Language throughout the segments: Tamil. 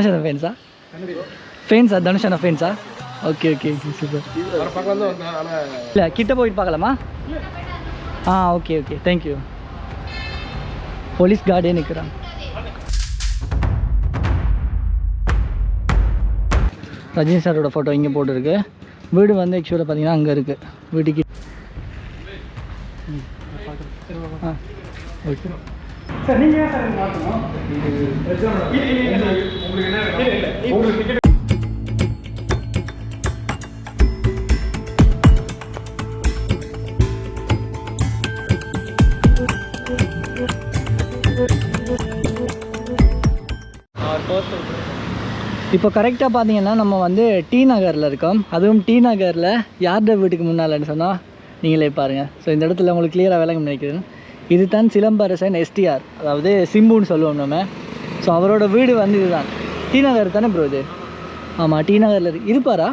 தனுஷன ஃபேன்ஸா ஃபேன்ஸா தனுஷன ஃபேன்ஸா ஓகே ஓகே சூப்பர் இல்லை கிட்ட போயிட்டு பார்க்கலாமா? ஆ okay okay thank you police கார்டே நிற்கிறான் ரஜினி சாரோட ஃபோட்டோ இங்கே போட்டிருக்கு. வீடு வந்து ஆக்சுவலாக பார்த்தீங்கன்னா அங்கே இருக்குது வீட்டுக்கு ஆ ஓகே சார் சார் மாற்றணும் உங்களுக்கு டிக்கெட் இப்போ கரெக்டாக பார்த்தீங்கன்னா நம்ம வந்து டி நகரில் இருக்கோம். அதுவும் டி நகரில் யார்ட வீட்டுக்கு முன்னாலன்னு சொன்னால் நீங்களே பாருங்கள் ஸோ இந்த இடத்துல உங்களுக்கு கிளியராக விளங்க நினைக்கிறேன். இது தான் சிலம்பரசன் எஸ்டிஆர் அதாவது சிம்புன்னு சொல்லுவோம் நம்ம. ஸோ அவரோட வீடு வந்து இதுதான். டி நகர் தானே ப்ரோ இது? ஆமாம் டி நகரில் இருப்பாரா?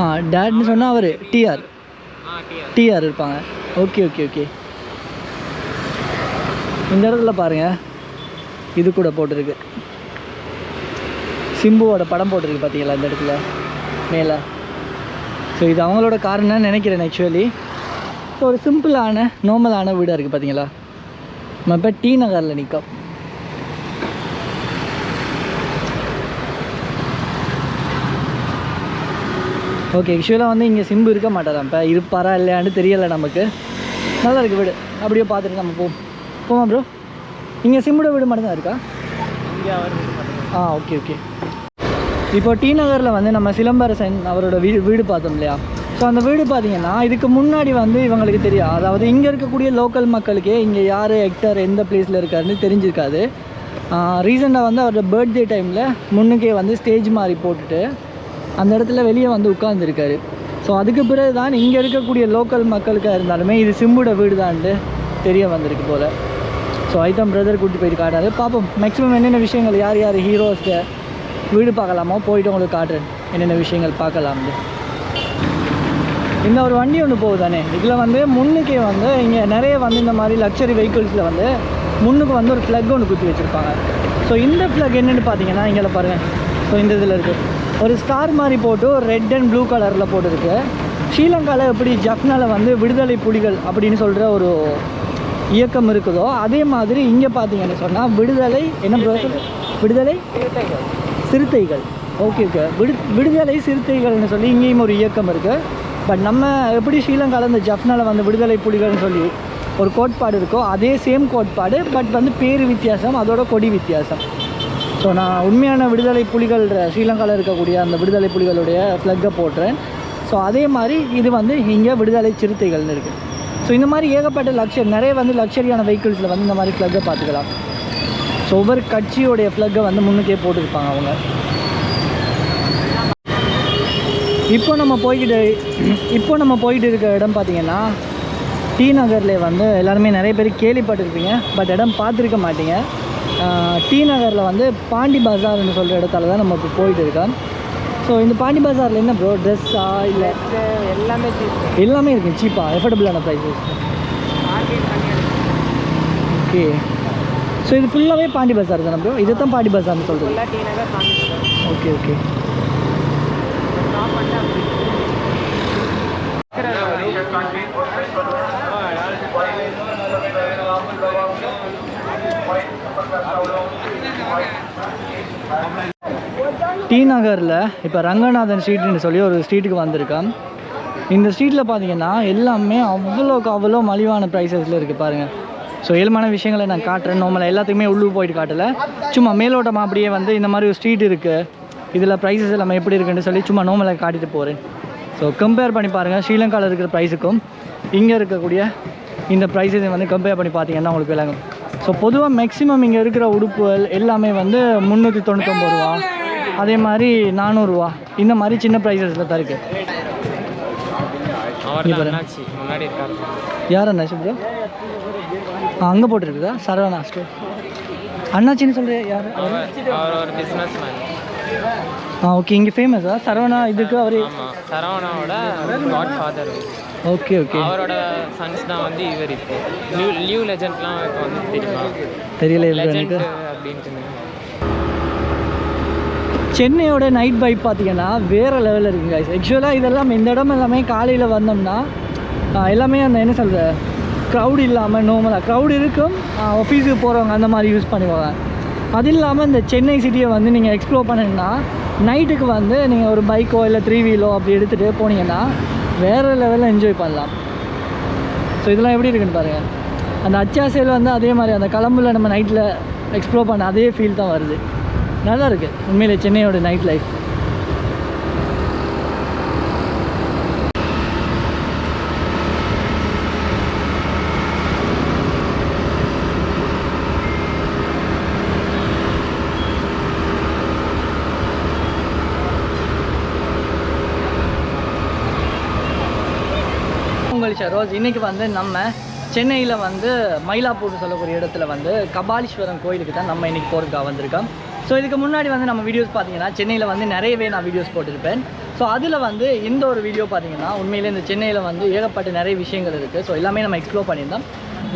ஆ டேட்னு சொன்னால் அவர் டிஆர் டிஆர் இருப்பாங்க. ஓகே ஓகே ஓகே இந்த இடத்துல பாருங்கள் இது கூட போட்டிருக்கு. சிம்புவோட படம் போட்டிருக்கு பார்த்தீங்களா இந்த இடத்துல? மேலே. ஸோ இது அவங்களோட காரணம்னு நினைக்கிறேன் ஆக்சுவலி ஸோ ஒரு சிம்பிளான நார்மலான வீடாக இருக்குது பார்த்தீங்களா நம்ம இப்போ டி நகரில் நிற்கும் ஓகே ஆக்சுவலாக வந்து இங்கே சிம்பு இருக்க மாட்டாராம் இப்போ இருப்பாரா இல்லையான்னு தெரியலை நமக்கு. நல்லா இருக்கு வீடு. அப்படியே பார்த்துட்டு நம்ம போவோம் போமா ப்ரோ இங்கே சிம்போட வீடு மட்டும்தான் இருக்கா? ஆ ஓகே ஓகே இப்போ டி நகரில் வந்து நம்ம சிலம்பரசன் அவரோட வீடு வீடு பார்த்தோம் இல்லையா? ஸோ அந்த வீடு பார்த்தீங்கன்னா இதுக்கு முன்னாடி வந்து இவங்களுக்கு தெரியும். அதாவது இங்கே இருக்கக்கூடிய லோக்கல் மக்களுக்கே இங்கே யார் ஹெக்டர் எந்த பிளேஸில் இருக்காருன்னு தெரிஞ்சிருக்காது. ரீசெண்டாக வந்து அவரோட பர்த்டே டைமில் முன்னுக்கே வந்து ஸ்டேஜ் மாதிரி போட்டுட்டு அந்த இடத்துல வெளியே வந்து உட்காந்துருக்காரு ஸோ அதுக்கு பிறகு தான் இங்கே இருக்கக்கூடிய லோக்கல் மக்களுக்காக இருந்தாலுமே இது சிம்புட வீடு தான்ட்டு தெரிய வந்திருக்கு போல். ஸோ ஐட்டம் பிரதர் கூட்டி போயிட்டு காட்டாரு பார்ப்போம் மேக்ஸிமம் என்னென்ன விஷயங்கள் யார் யார் ஹீரோஸ்க்கு வீடு பார்க்கலாமோ போயிட்டு உங்களுக்கு காட்டுறேன். என்னென்ன விஷயங்கள் பார்க்கலாம்னு. இந்த ஒரு வண்டி ஒன்று போகுதானே? இதில் வந்து முன்னுக்கே வந்து இங்கே நிறைய வந்து இந்த மாதிரி லக்ஸரி வெஹிக்கிள்ஸில் வந்து முன்னுக்கு வந்து ஒரு ஃப்ளக் ஒன்று குத்தி வச்சுருப்பாங்க. ஸோ இந்த ஃப்ளக் என்னென்னு பார்த்தீங்கன்னா இங்கே பாருங்கள் ஸோ இந்த இதில் இருக்குது ஒரு ஸ்டார் மாதிரி போட்டு ரெட் அண்ட் ப்ளூ கலரில் போட்டுருக்கு. ஸ்ரீலங்காவில் எப்படி ஜப்னால வந்து விடுதலை புலிகள் அப்படின்னு சொல்கிற ஒரு இயக்கம் இருக்குதோ அதே மாதிரி இங்கே பார்த்தீங்கன்னு சொன்னால் விடுதலை என்ன? விடுதலை சிறுத்தைகள். ஓகே ஓகே விடு விடுதலை சிறுத்தைகள்னு சொல்லி இங்கேயும் ஒரு இயக்கம் இருக்குது பட் நம்ம எப்படி ஸ்ரீலங்காவில் இந்த ஜப்னால வந்து விடுதலை புலிகள்னு சொல்லி ஒரு கோட்பாடு இருக்கோ அதே சேம் கோட்பாடு பட் வந்து பேர் வித்தியாசம் அதோட கொடி வித்தியாசம். ஸோ நான் உண்மையான விடுதலை புலிகள் ஸ்ரீலங்காவில் இருக்கக்கூடிய அந்த விடுதலை புலிகளுடைய ஃப்ளக்கை போடுறேன். ஸோ அதே மாதிரி இது வந்து இங்கே விடுதலை சிறுத்தைகள்னு இருக்குது ஸோ இந்த மாதிரி ஏகப்பட்ட லக்ஷர் நிறைய வந்து லக்ஸரியான வெஹிக்கிள்ஸில் வந்து இந்த மாதிரி ஃப்ளக்கை பார்த்துக்கலாம். ஸோ ஒவ்வொரு கட்சியோடைய ஃப்ளக்கை வந்து முன்னுக்கே போட்டிருப்பாங்க அவங்க. இப்போ நம்ம போய்கிட்டு இப்போ நம்ம போயிட்டு இருக்க இடம் பார்த்தீங்கன்னா டி நகரில் வந்து எல்லாருமே நிறைய பேர் கேள்விப்பட்டிருப்பீங்க பட் இடம் பார்த்துருக்க மாட்டீங்க. டி நகரில் வந்து பாண்டி பஜார்னு சொல்கிற இடத்துல தான் நம்ம இப்போ போயிட்டு இருக்கோம். ஸோ இந்த பாண்டி பஜாரில் என்ன ப்ரோ ட்ரெஸ்ஸா இல்லை? எல்லாமே எல்லாமே இருக்குது சீப்பாக எஃபர்டபுளான ப்ரைஸஸ் ஓகே ஸோ இது ஃபுல்லாகவே பாண்டி பஜார் தானே ப்ரோ இதை தான் பாண்டி பஜார்னு காமிச்சிருக்கோம் ஓகே ஓகே டி நகரில் இப்போ ரங்கநாதன் ஸ்ட்ரீட்னு சொல்லி ஒரு ஸ்ட்ரீட்டுக்கு வந்திருக்கேன். இந்த ஸ்ட்ரீட்டில் பார்த்தீங்கன்னா எல்லாமே அவ்வளோக்கு அவ்வளோ மலிவான ப்ரைஸஸில் இருக்குது பாருங்கள் ஸோ இயல்பான விஷயங்களை நான் காட்டுறேன். நம்மளை எல்லாத்துக்குமே உள்ளூர் போயிட்டு காட்டலை. சும்மா மேலோட்டமாக அப்படியே வந்து இந்த மாதிரி ஒரு ஸ்ட்ரீட் இருக்குது இதில் ப்ரைஸஸ் எல்லாமே எப்படி இருக்குன்னு சொல்லி சும்மா நார்மலாக காட்டிட்டு போகிறேன் ஸோ கம்பேர் பண்ணி பாருங்கள் ஸ்ரீலங்காவில் இருக்கிற ப்ரைஸுக்கும் இங்கே இருக்கக்கூடிய இந்த ப்ரைஸஸை வந்து கம்பேர் பண்ணி பார்த்தீங்கன்னா உங்களுக்கு விளங்கும். ஸோ பொதுவாக மேக்ஸிமம் இங்கே இருக்கிற உடுப்புகள் எல்லாமே வந்து முந்நூற்றி தொண்ணூத்தொம்பது ரூபா. அதே மாதிரி நானூறுரூவா இந்த மாதிரி சின்ன ப்ரைஸஸில் தான் இருக்குது யார் அண்ணாச்சி ப்ரோ அங்கே போட்டிருக்குதா? சரவணா ஸ்டோர் அண்ணாச்சின்னு சொல்கிற யார்? அவர் அவர் ஒரு பிஸ்னஸ் மேன் ஆ ஓகே இங்கே ஃபேமஸா சரவணா இதுக்கு அவர் சரவணாவோட காட் ஃபாதர் ஓகே ஓகே அவரோட சன்ஸ் தான் வந்து இவர் இப்போ. நியூ நியூ லெஜெண்ட்லாம் வந்து தெரியுமா? தெரியல லெஜெண்ட் அப்படின்ட்டு சென்னையோட நைட் பைக் பார்த்தீங்கன்னா வேறு லெவலில் இருக்குங்க ஆக்சுவலாக இதெல்லாம் இந்த இடம் எல்லாமே காலையில் வந்தோம்னா எல்லாமே அந்த என்ன சொல்கிற க்ரௌட் இல்லாமல் நார்மலாக க்ரௌட் இருக்கும் ஆஃபீஸுக்கு போகிறவங்க அந்த மாதிரி யூஸ் பண்ணுவாங்க. அது இல்லாமல் இந்த சென்னை சிட்டியை வந்து நீங்கள் எக்ஸ்ப்ளோர் பண்ணிங்கன்னா நைட்டுக்கு வந்து நீங்கள் ஒரு பைக்கோ இல்லை த்ரீ வீலோ அப்படி எடுத்துகிட்டு போனீங்கன்னா வேறு லெவலில் என்ஜாய் பண்ணலாம். ஸோ இதெல்லாம் எப்படி இருக்குன்னு பாருங்கள் அந்த அச்சாசையில் வந்து அதே மாதிரி அந்த கிளம்புல நம்ம நைட்டில் எக்ஸ்ப்ளோர் பண்ண அதே ஃபீல் தான் வருது. நல்லா இருக்குது உண்மையிலே சென்னையோட நைட் லைஃப் உங்கள் ஷரோஸ் இன்றைக்கி வந்து நம்ம சென்னையில் வந்து மயிலாப்பூர் சொல்லக்கூடிய இடத்துல வந்து கபாலீஸ்வரம் கோயிலுக்கு தான் நம்ம இன்றைக்கி போகிறதுக்காக வந்திருக்கோம். ஸோ இதுக்கு முன்னாடி வந்து நம்ம வீடியோஸ் பார்த்தீங்கன்னா சென்னையில் வந்து நிறையவே நான் வீடியோஸ் போட்டிருப்பேன். ஸோ அதில் வந்து இந்த ஒரு வீடியோ பார்த்தீங்கன்னா உண்மையிலே இந்த சென்னையில் வந்து ஏகப்பட்ட நிறைய விஷயங்கள் இருக்குது ஸோ எல்லாமே நம்ம எக்ஸ்ப்ளோர் பண்ணியிருந்தோம்.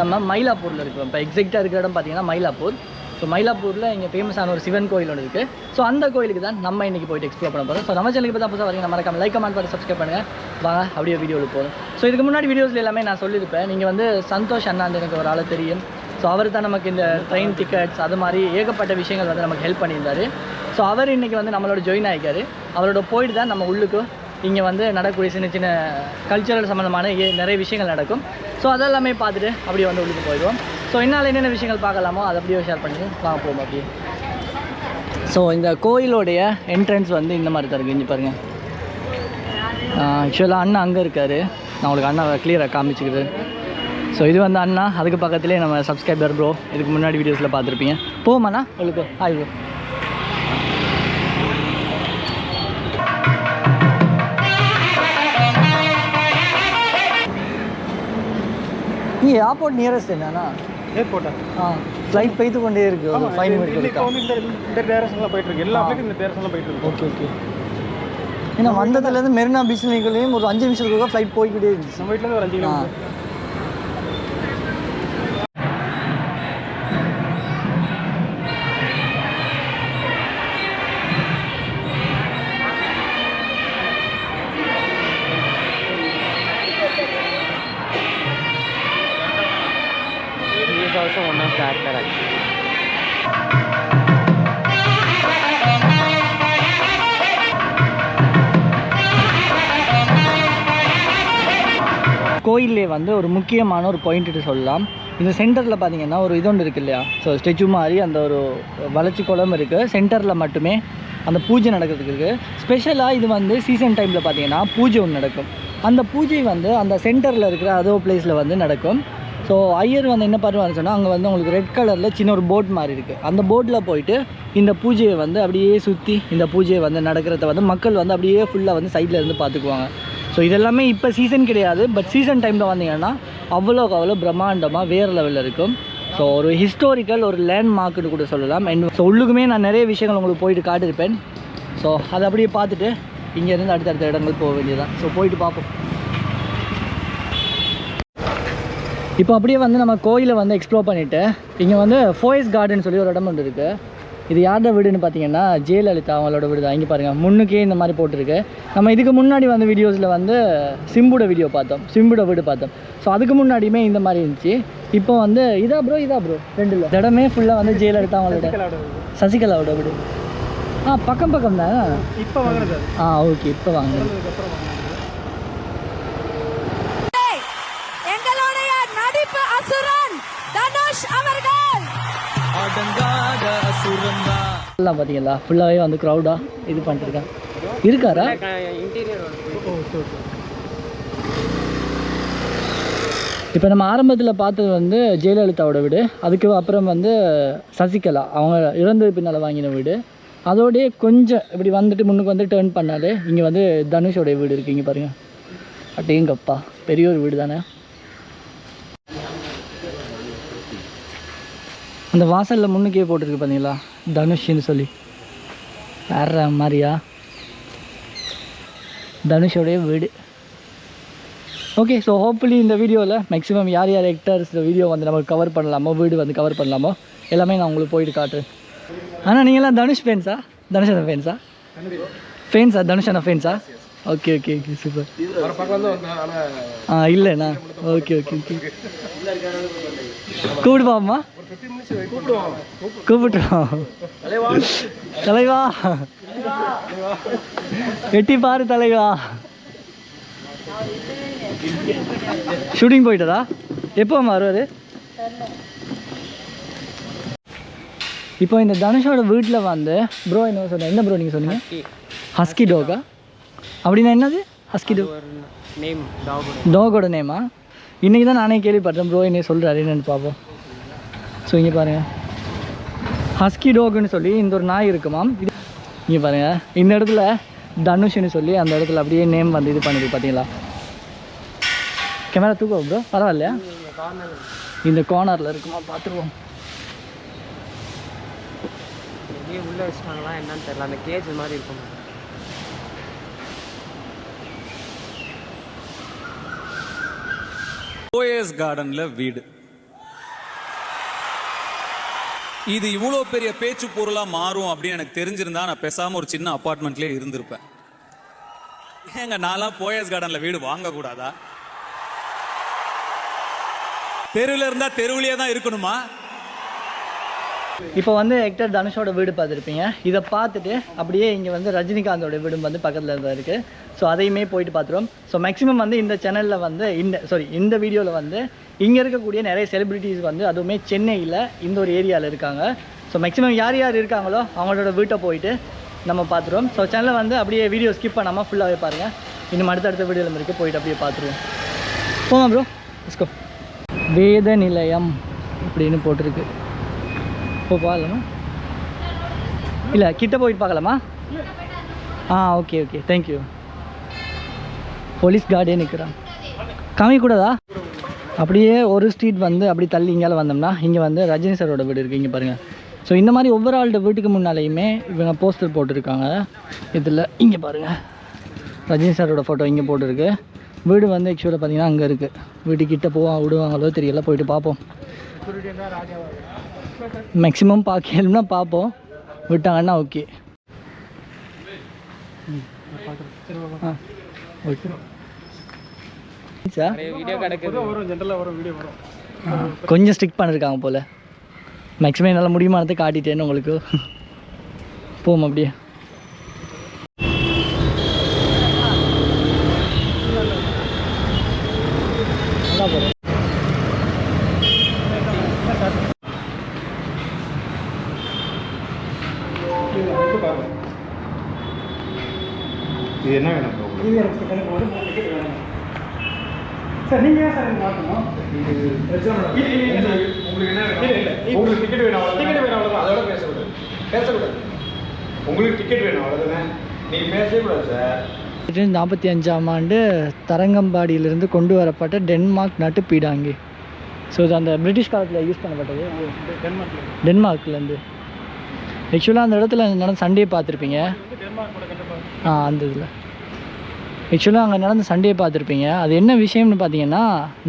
நம்ம மயிலாப்பூரில் இருக்கிறோம். இப்போ எக்ஸாக்டாக இருக்கிற இடம் பார்த்தீங்கன்னா மயிலாப்பூர். ஸோ மயிலாப்பூரில் இங்கே ஃபேமஸான ஒரு சிவன் கோயில் ஒன்று இருக்குது ஸோ அந்த கோயிலுக்கு தான் நம்ம இன்றைக்கி போயிட்டு எக்ஸ்ப்ளோர் பண்ண போகிறோம் ஸோ நம்ம சேனலுக்கு பார்த்தா புதுசாக வரீங்க மறக்காம லைக் கமெண்ட் பண்ணி சப்ஸ்கிரைப் பண்ணுங்கள் வாங்க அப்படியே வீடியோவில் போகிறோம் ஸோ இதுக்கு முன்னாடி வீடியோஸில் எல்லாமே நான் சொல்லியிருப்பேன். நீங்கள் வந்து சந்தோஷ் அண்ணாந்து எனக்கு ஒரு ஆள் தெரியும். ஸோ அவர் தான் நமக்கு இந்த ட்ரெயின் டிக்கெட்ஸ் அது மாதிரி ஏகப்பட்ட விஷயங்கள் வந்து நமக்கு ஹெல்ப் பண்ணியிருந்தார். ஸோ அவர் இன்றைக்கி வந்து நம்மளோட ஜாயின் ஆகிக்காரு அவரோட போயிட்டு தான் நம்ம உள்ளுக்கு இங்கே வந்து நடக்கக்கூடிய சின்ன சின்ன கல்ச்சுரல் சம்மந்தமான ஏ- நிறைய விஷயங்கள் நடக்கும். ஸோ அதெல்லாமே பார்த்துட்டு அப்படியே வந்து உள்ளுக்கு போயிடுவோம். ஸோ என்னால் என்னென்ன விஷயங்கள் பார்க்கலாமோ அதை அப்படியே ஷேர் பண்ணி வாங்க அப்படியே ஸோ இந்த கோயிலோடைய என்ட்ரன்ஸ் வந்து இந்த மாதிரி தான் இருக்குது பாருங்கள் ஆக்சுவலாக அண்ணா அங்கே இருக்கார். நான் உங்களுக்கு அண்ணா கிளியராக காமிச்சிக்கிது ஸோ இது வந்து அண்ணா. அதுக்கு பக்கத்துலேயே நம்ம சப்ஸ்கிரைபர் ப்ரோ இதுக்கு முன்னாடி வீடியோஸில் பார்த்துருப்பீங்க. போமாண்ணா உங்களுக்கு ஹாய் ப்ரோ நீ ஏர்போர்ட் நியரஸ்ட் என்னண்ணா ஏர்போர்ட்டா ஆ? ஃப்ளைட் போய்த்து கொண்டே இருக்கு. ஒரு ஃபைவ் மினிட் வந்து இந்த இந்த டேரக்ஷன்ல போயிட்டு இருக்கு. எல்லா இந்த டேரக்ஷன்ல போயிட்டு இருக்கு. Okay okay. ஏன்னா வந்ததுலேருந்து மெரினா பீச் நிற்கலையும் ஒரு அஞ்சு நிமிஷத்துக்கு ஃப்ளைட் போய்கிட்டே இருந்துச்சு. நம்ம வீட்ல இருந்து ஒரு அஞ்சு kilometre also one of one of கோயிலே வந்து ஒரு முக்கியமான ஒரு பாயிண்ட்டு சொல்லலாம் இந்த சென்டரில் பார்த்தீங்கன்னா ஒரு இது ஒன்று இருக்கு இல்லையா ஸோ ஸ்டெச்சு மாதிரி அந்த ஒரு வளர்ச்சி குளம் இருக்குது சென்டரில் மட்டுமே அந்த பூஜை நடக்கிறதுக்கு இருக்குது ஸ்பெஷலாக இது வந்து சீசன் டைமில் பார்த்தீங்கன்னா பூஜை ஒன்று நடக்கும் அந்த பூஜை வந்து அந்த சென்டரில் இருக்கிற அதோ பிளேஸில் வந்து நடக்கும் ஸோ ஐயர் வந்து என்ன பண்ணுவாருன்னு சொன்னால் அங்கே வந்து உங்களுக்கு ரெட் கலரில் சின்ன ஒரு போட் மாதிரி இருக்குது அந்த போட்டில் போயிட்டு இந்த பூஜையை வந்து அப்படியே சுற்றி இந்த பூஜையை வந்து நடக்கிறத வந்து மக்கள் வந்து அப்படியே ஃபுல்லாக வந்து சைடில் இருந்து பார்த்துக்குவாங்க ஸோ இதெல்லாமே இப்போ சீசன் கிடையாது. பட் சீசன் டைமில் வந்தீங்கன்னா அவ்வளோக்கு அவ்வளோ பிரம்மாண்டமாக வேறு லெவலில் இருக்கும். ஸோ ஒரு ஹிஸ்டோரிக்கல் ஒரு லேண்ட்மார்க்குன்னு கூட சொல்லலாம். அண்ட் ஸோ உள்ளுக்குமே நான் நிறைய விஷயங்கள் உங்களுக்கு போயிட்டு காட்டியிருப்பேன். ஸோ அதை அப்படியே பார்த்துட்டு இங்கேருந்து அடுத்தடுத்த இடங்கள் போக வேண்டியதுதான். ஸோ போயிட்டு பார்ப்போம். இப்போ அப்படியே வந்து நம்ம கோயிலை வந்து எக்ஸ்ப்ளோர் பண்ணிவிட்டு இங்கே வந்து ஃபோயஸ் கார்டன் சொல்லி ஒரு இடம் ஒன்று இருக்குது இது யாரோட வீடுன்னு பார்த்தீங்கன்னா ஜெயலலிதா அவங்களோட வீடு தான். இங்கே பாருங்கள் முன்னுக்கே இந்த மாதிரி போட்டிருக்கு. நம்ம இதுக்கு முன்னாடி வந்து வீடியோஸில் வந்து சிம்புட வீடியோ பார்த்தோம். சிம்புட வீடு பார்த்தோம். ஸோ அதுக்கு முன்னாடியுமே இந்த மாதிரி இருந்துச்சு. இப்போ வந்து இதா ப்ரோ இதா ப்ரோ ரெண்டுல. இடமே ஃபுல்லாக வந்து ஜெயலலிதா அவங்களோட சசிகலாவோட வீடு. ஆ பக்கம் பக்கம் தான்? இப்போ வாங்கினது அது. ஆ ஓகே இப்போ வாங்க எல்லாம் பார்த்தீங்களா ஃபுல்லாகவே வந்து க்ரௌடாக இது பண்ணிட்டுருக்கேன் இருக்காரா? இன்டீரியர் ஒர்க் இப்போ நம்ம ஆரம்பத்தில் பார்த்தது வந்து ஜெயலலிதாவோட வீடு. அதுக்கு அப்புறம் வந்து சசிகலா அவங்க இறந்தது பின்னால் வாங்கின வீடு. அதோடய கொஞ்சம் இப்படி வந்துட்டு முன்னுக்கு வந்து டேர்ன் பண்ணாலே இங்கே வந்து தனுஷோடைய வீடு இருக்குது இங்கே பாருங்கள் அட்டேங்கப்பா பெரிய ஒரு வீடு தானே. அந்த வாசலில் முன்னுக்கே போட்டிருக்கு பார்த்தீங்களா தனுஷ்னு சொல்லி. வேற மாதிரியா? தனுஷோடைய வீடு. ஓகே ஸோ ஹோப்ஃபுல்லி இந்த வீடியோவில் மேக்ஸிமம் யார் யார் ஆக்டர்ஸ் வீடியோ வந்து நம்ம கவர் பண்ணலாமோ வீடு வந்து கவர் பண்ணலாமோ எல்லாமே நான் உங்களுக்கு போயிட்டு காட்டுறேன். ஆனால் நீங்கள்லாம் தனுஷ் ஃபேன்ஸா தனுஷ் ஃபேன்ஸா ஃபேன்ஸா தனுஷ் ஃபேன்ஸா ஓகே ஓகே ஓகே சூப்பர் ஆ இல்லைண்ணா. ஓகே ஓகே ஓகே கூப்பிடு பாப்போமா கூப்பிட்டுருவோம். தலைவா. எட்டி பாரு தலைவா. ஷூட்டிங் போயிட்டதா? எப்போ வருவார்? இப்போ இந்த தனுஷோட வீட்டில் வந்து ப்ரோ என்ன சொன்னேன் என்ன ப்ரோ நீங்கள் சொன்னீங்க? ஹஸ்கி. டோகா அப்படின்னா என்னது? ஒரு நேம் டாகோட நேமா இன்றைக்கி தான் நானே கேள்விப்பட்டேன் ப்ரோ என்ன சொல்கிறாரு என்னன்னு பார்ப்போம் ஸோ இங்கே பாருங்கள் ஹஸ்கி டாக்னு சொல்லி இந்த ஒரு நாய் இருக்குமாம் இது இங்கே பாருங்கள் இந்த இடத்துல தனுஷ்னு சொல்லி அந்த இடத்துல அப்படியே நேம் வந்து இது பண்ணுது பார்த்தீங்களா கேமரா தூக்கம் ப்ரோ பரவாயில்லையா? இந்த கார்னரில் இருக்குமா? பார்த்துருவோம் உள்ளே வச்சுட்டாங்களா என்னன்னு தெரியல. அந்த கேஜ் மாதிரி இருக்கும். ஓஎஸ் கார்டன்ல வீடு. இது இவ்வளோ பெரிய பேச்சு பொருளா மாறும் அப்படின்னு எனக்கு தெரிஞ்சிருந்தா நான் பேசாம ஒரு சின்ன அப்பார்ட்மெண்ட்லயே இருந்திருப்பேன். ஏங்க நான்லாம் போயஸ் கார்டன்ல வீடு வாங்கக்கூடாதா? தெருவில் இருந்தா தெருவிலேயே தான் இருக்கணுமா? இப்போ வந்து ஹெக்டர் தனுஷோட வீடு பார்த்துருப்பீங்க. இதை பார்த்துட்டு அப்படியே இங்கே வந்து ரஜினிகாந்தோட வீடும் வந்து பக்கத்தில் இருந்தால் இருக்குது ஸோ அதையுமே போயிட்டு பார்த்துருவோம். ஸோ மேக்ஸிமம் வந்து இந்த சேனலில் வந்து இந்த சாரி இந்த வீடியோவில் வந்து இங்கே இருக்கக்கூடிய நிறைய செலிபிரிட்டிஸ் வந்து அதுவுமே சென்னையில் இந்த ஒரு ஏரியாவில் இருக்காங்க. ஸோ மேக்ஸிமம் யார் யார் இருக்காங்களோ அவங்களோட வீட்டை போயிட்டு நம்ம பார்த்துருவோம். ஸோ சேனலை வந்து அப்படியே வீடியோ ஸ்கிப் பண்ணாமல் ஃபுல்லாகவே பாருங்கள் இன்னும் அடுத்தடுத்த வீடியோவில் இருக்குது போயிட்டு அப்படியே பார்த்துருவோம். போமா ப்ரோ இஸ்கோ வேத நிலையம் அப்படின்னு போட்டிருக்கு. போ பார்க்கலாமா இல்லை கிட்ட போயிட்டு பார்க்கலாமா? ஆ okay okay thank you police கார்டே நிற்கிறான் கூடதா? அப்படியே ஒரு ஸ்ட்ரீட் வந்து அப்படி தள்ளி இங்கால வந்தோம்னா இங்கே வந்து ரஜினி சாரோட வீடு இருக்குது இங்கே பாருங்கள் ஸோ இந்த மாதிரி ஒவ்வொரு ஆளோட வீட்டுக்கு முன்னாலேயுமே இவங்க போஸ்டர் போட்டிருக்காங்க. இதில் இங்கே பாருங்கள் ரஜினி சாரோட ஃபோட்டோ இங்கே போட்டிருக்கு. வீடு வந்து ஆக்சுவலாக பார்த்தீங்கன்னா அங்கே இருக்குது வீட்டுக்கிட்ட போவா விடுவாங்களோ தெரியல போயிட்டு பார்ப்போம். மேக்ஸிமம் பார்க்கணும்னா பார்ப்போம். விட்டாங்கன்னா ஓகே ஆ ஓகே சார் கொஞ்சம் ஸ்ட்ரிக் பண்ணிருக்காங்க போல். மேக்ஸிமம் என்னால் முடியுமானதை காட்டிட்டேன்னு உங்களுக்கு. போவோம் அப்படியே நல்லா போகிறேன் இது என்ன வேணும் bro உங்களுக்கு? இது எனக்கு எனக்கு ஒரு மூணு டிக்கெட் வேணும் சார் நீங்கள் ஏன் சார் எனக்கு மாற்றணும் உங்களுக்கு என்ன வேணும் உங்களுக்கு டிக்கெட் வேணும் அவ்வளோ டிக்கெட் வேணும் அவ்வளோதான் அதோட பேசக்கூடாது பேசக்கூடாது உங்களுக்கு டிக்கெட் வேணும் அவ்வளோதானே நீங்கள் பேசவே கூடாது சார் நாற்பத்தி அஞ்சாம் ஆண்டு தரங்கம்பாடியிலிருந்து கொண்டு வரப்பட்ட டென்மார்க் நாட்டு பீடாங்கி. ஸோ இது அந்த பிரிட்டிஷ் காலத்தில் யூஸ் பண்ணப்பட்டது. டென்மார்க் டென்மார்க்லேருந்து ஆக்சுவலாக அந்த இடத்துல நடந்த சண்டே பார்த்துருப்பீங்க. ஆ அந்த இதில். ஆக்சுவலாக அங்கே நடந்த சண்டே பார்த்துருப்பீங்க. அது என்ன விஷயம்னு பார்த்தீங்கன்னா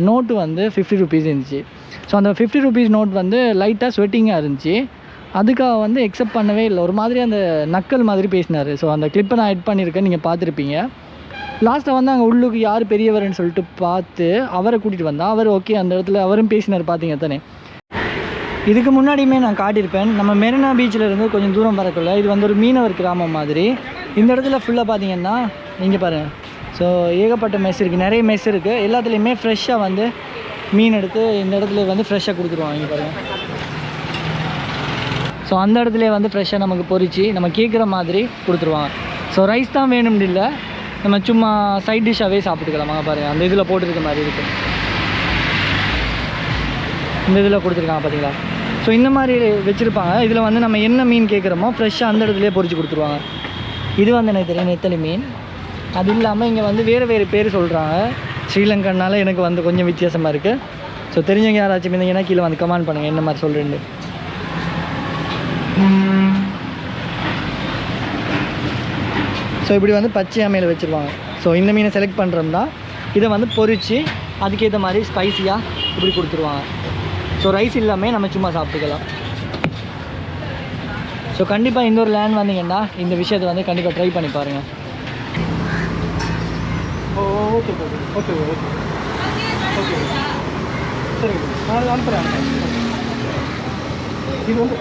நோட்டு வந்து ஃபிஃப்டி ருபீஸ் இருந்துச்சு. ஸோ அந்த ஃபிஃப்டி ருபீஸ் நோட் வந்து லைட்டாக ஸ்வெட்டிங்காக இருந்துச்சு. அதுக்காக வந்து எக்ஸெப்ட் பண்ணவே இல்லை. ஒரு மாதிரி அந்த நக்கல் மாதிரி பேசினார். ஸோ அந்த கிளிப்பை நான் எட் பண்ணியிருக்கேன் நீங்கள் பார்த்துருப்பீங்க. லாஸ்ட்டாக வந்து அங்கே உள்ளுக்கு யார் பெரியவர்னு சொல்லிட்டு பார்த்து அவரை கூட்டிகிட்டு வந்தால் அவர் ஓகே அந்த இடத்துல அவரும் பேசினார் பார்த்தீங்க தானே இதுக்கு முன்னாடியுமே நான் காட்டியிருப்பேன். நம்ம மெரினா பீச்சில் இருந்து கொஞ்சம் தூரம் வரக்குள்ள இது வந்து ஒரு மீனவர் கிராமம் மாதிரி. இந்த இடத்துல ஃபுல்லாக பார்த்தீங்கன்னா இங்கே பாருங்கள் ஸோ ஏகப்பட்ட மெஸ் இருக்குது நிறைய மெஸ் இருக்குது எல்லாத்துலேயுமே ஃப்ரெஷ்ஷாக வந்து மீன் எடுத்து இந்த இடத்துல வந்து ஃப்ரெஷ்ஷாக கொடுத்துருவாங்க இங்கே பாருங்கள் ஸோ அந்த இடத்துல வந்து ஃப்ரெஷ்ஷாக நமக்கு பொறிச்சு நம்ம கேட்குற மாதிரி கொடுத்துருவாங்க. ஸோ ரைஸ் தான் வேணும்னு இல்லை. நம்ம சும்மா சைட் டிஷ்ஷாகவே சாப்பிட்டுக்கலாமா? பாருங்கள் அந்த இதில் போட்டிருக்க மாதிரி இருக்குது இந்த இதில் கொடுத்துருக்காங்க பார்த்தீங்களா ஸோ இந்த மாதிரி வச்சுருப்பாங்க. இதில் வந்து நம்ம என்ன மீன் கேட்குறோமோ ஃப்ரெஷ்ஷாக அந்த இடத்துலையே பொரிச்சு கொடுத்துருவாங்க. இது வந்து எனக்கு தெரியும்? நெத்தலி மீன். அது இல்லாமல் இங்கே வந்து வேறு வேறு பேர் சொல்கிறாங்க ஸ்ரீலங்கன்னால எனக்கு வந்து கொஞ்சம் வித்தியாசமாக இருக்குது ஸோ தெரிஞ்சவங்க யாராச்சும் இருந்தீங்கன்னா கீழே வந்து கமெண்ட் பண்ணுங்கள் என்ன மாதிரி சொல்கிறேன்னு ஸோ இப்படி வந்து பச்சை அம்மையில் வச்சுருவாங்க. ஸோ இந்த மீனை செலக்ட் பண்ணுறோம்னா இதை வந்து பொறிச்சு அதுக்கேற்ற மாதிரி ஸ்பைசியாக இப்படி கொடுத்துருவாங்க. ஸோ ரைஸ் இல்லாமல் நம்ம சும்மா சாப்பிட்டுக்கலாம். ஸோ கண்டிப்பாக இந்த ஒரு லேண்ட் வந்தீங்கன்னா இந்த விஷயத்தை வந்து கண்டிப்பாக ட்ரை பண்ணி பாருங்கள் ஓ okay okay okay okay okay நான் அனுப்புகிறேன் இது வந்து